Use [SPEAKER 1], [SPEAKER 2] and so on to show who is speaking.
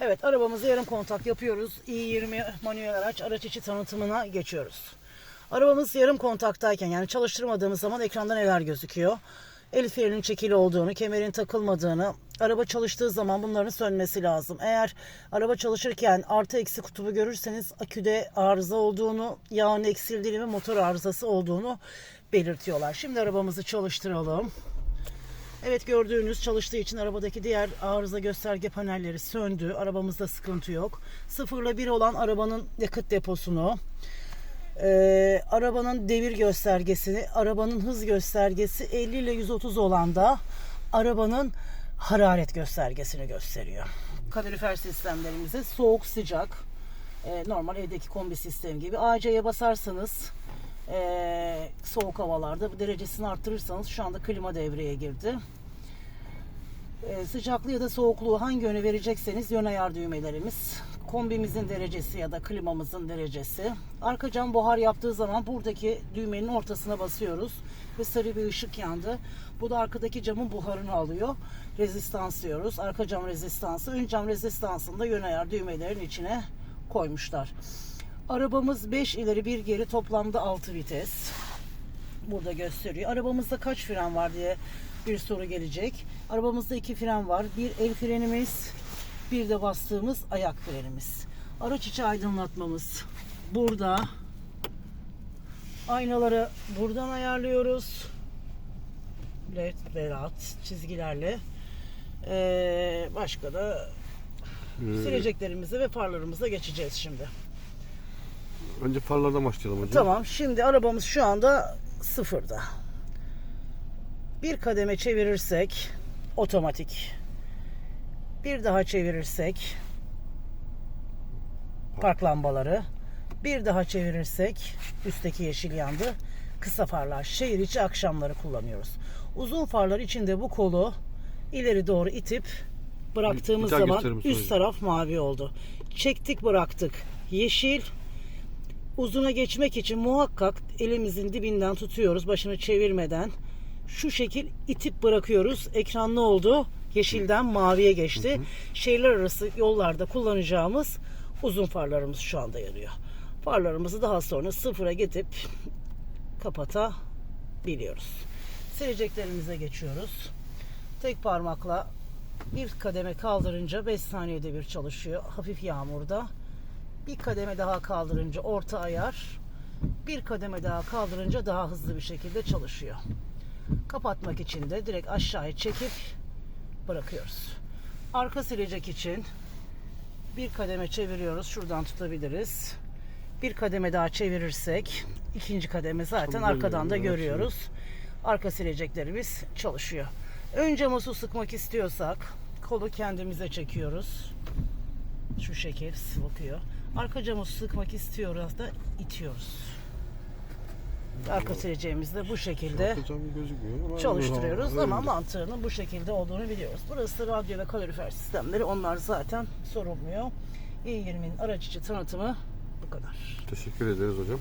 [SPEAKER 1] Evet arabamızı yarım kontak yapıyoruz. i20 manuel araç araç içi tanıtımına geçiyoruz. Arabamız yarım kontaktayken yani çalıştırmadığımız zaman ekranda neler gözüküyor? El frenin çekili olduğunu, kemerin takılmadığını, araba çalıştığı zaman bunların sönmesi lazım. Eğer araba çalışırken artı eksi kutubu görürseniz aküde arıza olduğunu, yağın eksildiğini ve motor arızası olduğunu belirtiyorlar. Şimdi arabamızı çalıştıralım. Evet gördüğünüz çalıştığı için arabadaki diğer arıza gösterge panelleri söndü. Arabamızda sıkıntı yok. 0 ile 1 olan arabanın yakıt deposunu, e, arabanın devir göstergesini, arabanın hız göstergesi 50 ile 130 olan da arabanın hararet göstergesini gösteriyor. Kalorifer sistemlerimize soğuk sıcak, e, normal evdeki kombi sistemi gibi AC'ye basarsanız e, soğuk havalarda derecesini arttırırsanız şu anda klima devreye girdi. E, sıcaklığı ya da soğukluğu hangi yöne verecekseniz yön ayar düğmelerimiz. Kombimizin derecesi ya da klimamızın derecesi. Arka cam buhar yaptığı zaman buradaki düğmenin ortasına basıyoruz ve sarı bir ışık yandı. Bu da arkadaki camın buharını alıyor. Rezistans diyoruz. Arka cam rezistansı. Ön cam rezistansını da yön ayar düğmelerin içine koymuşlar. Arabamız 5 ileri 1 geri toplamda 6 vites. Burada gösteriyor. Arabamızda kaç fren var diye bir soru gelecek. Arabamızda iki fren var. Bir el frenimiz, bir de bastığımız ayak frenimiz. Araç içi aydınlatmamız burada. Aynaları buradan ayarlıyoruz. LED ve rat çizgilerle. Ee, başka da sileceklerimize ve farlarımıza geçeceğiz şimdi.
[SPEAKER 2] Önce farlardan başlayalım hocam.
[SPEAKER 1] Tamam şimdi arabamız şu anda sıfırda. Bir kademe çevirirsek otomatik. Bir daha çevirirsek park lambaları. Bir daha çevirirsek üstteki yeşil yandı. Kısa farlar şehir içi akşamları kullanıyoruz. Uzun farlar içinde bu kolu ileri doğru itip bıraktığımız
[SPEAKER 2] Bir daha
[SPEAKER 1] zaman
[SPEAKER 2] gösterir misin
[SPEAKER 1] üst
[SPEAKER 2] hocam?
[SPEAKER 1] taraf mavi oldu. Çektik bıraktık yeşil uzuna geçmek için muhakkak elimizin dibinden tutuyoruz başını çevirmeden. Şu şekil itip bırakıyoruz. Ekran ne oldu? Yeşilden maviye geçti. Şehirler arası yollarda kullanacağımız uzun farlarımız şu anda yanıyor. Farlarımızı daha sonra sıfıra getirip kapatabiliyoruz. Sileceklerimize geçiyoruz. Tek parmakla bir kademe kaldırınca 5 saniyede bir çalışıyor. Hafif yağmurda. Bir kademe daha kaldırınca orta ayar. Bir kademe daha kaldırınca daha hızlı bir şekilde çalışıyor. Kapatmak için de direkt aşağıya çekip bırakıyoruz. Arka silecek için bir kademe çeviriyoruz. Şuradan tutabiliriz. Bir kademe daha çevirirsek ikinci kademe zaten arkadan da görüyoruz. Arka sileceklerimiz çalışıyor. Ön cama su sıkmak istiyorsak kolu kendimize çekiyoruz. Şu şekil sıkıyor. Arka camı sıkmak istiyoruz da itiyoruz. Arka sileceğimizi de bu şekilde
[SPEAKER 2] gözükmüyor ama
[SPEAKER 1] çalıştırıyoruz
[SPEAKER 2] öyle.
[SPEAKER 1] ama mantığının bu şekilde olduğunu biliyoruz. Burası radyo ve kalorifer sistemleri. Onlar zaten sorulmuyor. i20'nin araç içi tanıtımı bu kadar.
[SPEAKER 2] Teşekkür ederiz hocam.